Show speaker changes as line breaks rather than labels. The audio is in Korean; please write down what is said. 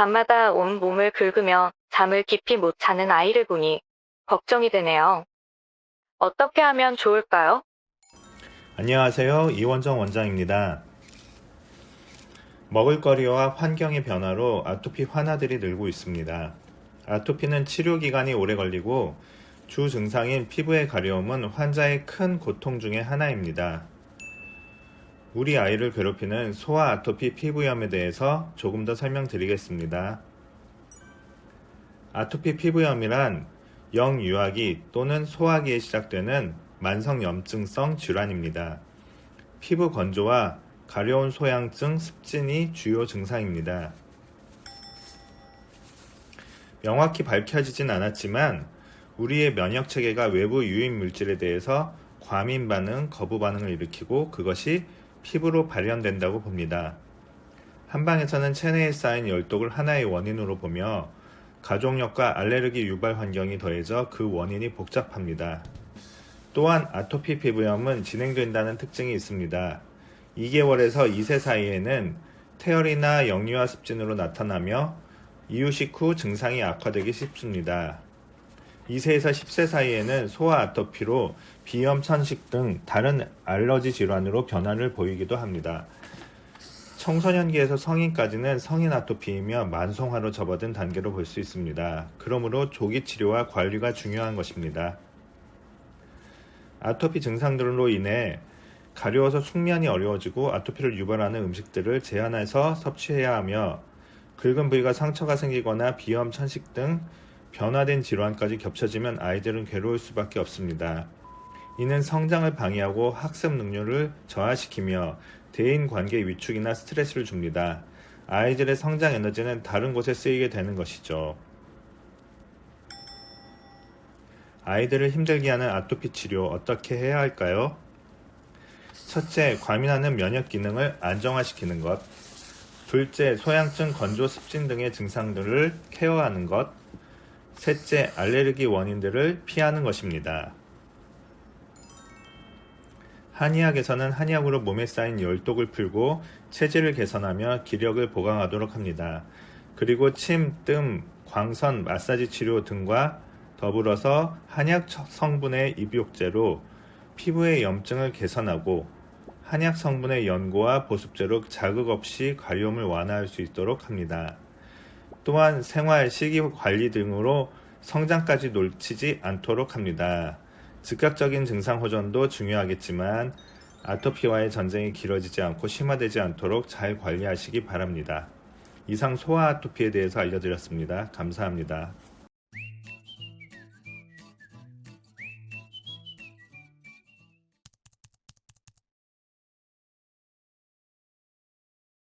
밤마다 온 몸을 긁으며 잠을 깊이 못 자는 아이를 보니 걱정이 되네요. 어떻게 하면 좋을까요?
안녕하세요. 이원정 원장입니다. 먹을거리와 환경의 변화로 아토피 환아들이 늘고 있습니다. 아토피는 치료 기간이 오래 걸리고 주 증상인 피부의 가려움은 환자의 큰 고통 중의 하나입니다. 우리 아이를 괴롭히는 소아 아토피 피부염에 대해서 조금 더 설명드리겠습니다. 아토피 피부염이란 영유아기 또는 소아기에 시작되는 만성염증성 질환입니다. 피부 건조와 가려운 소양증, 습진이 주요 증상입니다. 명확히 밝혀지진 않았지만 우리의 면역 체계가 외부 유인 물질에 대해서 과민 반응, 거부 반응을 일으키고 그것이 피부로 발현된다고 봅니다. 한방에서는 체내에 쌓인 열독을 하나의 원인으로 보며 가족력과 알레르기 유발 환경이 더해져 그 원인이 복잡합니다. 또한 아토피 피부염은 진행된다는 특징이 있습니다. 2개월에서 2세 사이에는 태열이나 영유아 습진으로 나타나며 이유식 후 증상이 악화되기 쉽습니다. 2세에서 10세 사이에는 소아 아토피로 비염, 천식 등 다른 알러지 질환으로 변화를 보이기도 합니다. 청소년기에서 성인까지는 성인 아토피이며 만성화로 접어든 단계로 볼 수 있습니다. 그러므로 조기 치료와 관리가 중요한 것입니다. 아토피 증상들로 인해 가려워서 숙면이 어려워지고 아토피를 유발하는 음식들을 제한해서 섭취해야 하며 긁은 부위가 상처가 생기거나 비염, 천식 등 변화된 질환까지 겹쳐지면 아이들은 괴로울 수밖에 없습니다. 이는 성장을 방해하고 학습 능률을 저하시키며 대인 관계 위축이나 스트레스를 줍니다. 아이들의 성장 에너지는 다른 곳에 쓰이게 되는 것이죠. 아이들을 힘들게 하는 아토피 치료 어떻게 해야 할까요? 첫째, 과민하는 면역 기능을 안정화시키는 것. 둘째, 소양증, 건조, 습진 등의 증상들을 케어하는 것. 셋째, 알레르기 원인들을 피하는 것입니다. 한의학에서는 한약으로 몸에 쌓인 열독을 풀고 체질을 개선하며 기력을 보강하도록 합니다. 그리고 침, 뜸, 광선, 마사지 치료 등과 더불어서 한약 성분의 입욕제로 피부의 염증을 개선하고 한약 성분의 연고와 보습제로 자극 없이 가려움을 완화할 수 있도록 합니다. 또한 생활, 식이 관리 등으로 성장까지 놓치지 않도록 합니다. 즉각적인 증상 호전도 중요하겠지만 아토피와의 전쟁이 길어지지 않고 심화되지 않도록 잘 관리하시기 바랍니다. 이상 소아 아토피에 대해서 알려드렸습니다. 감사합니다.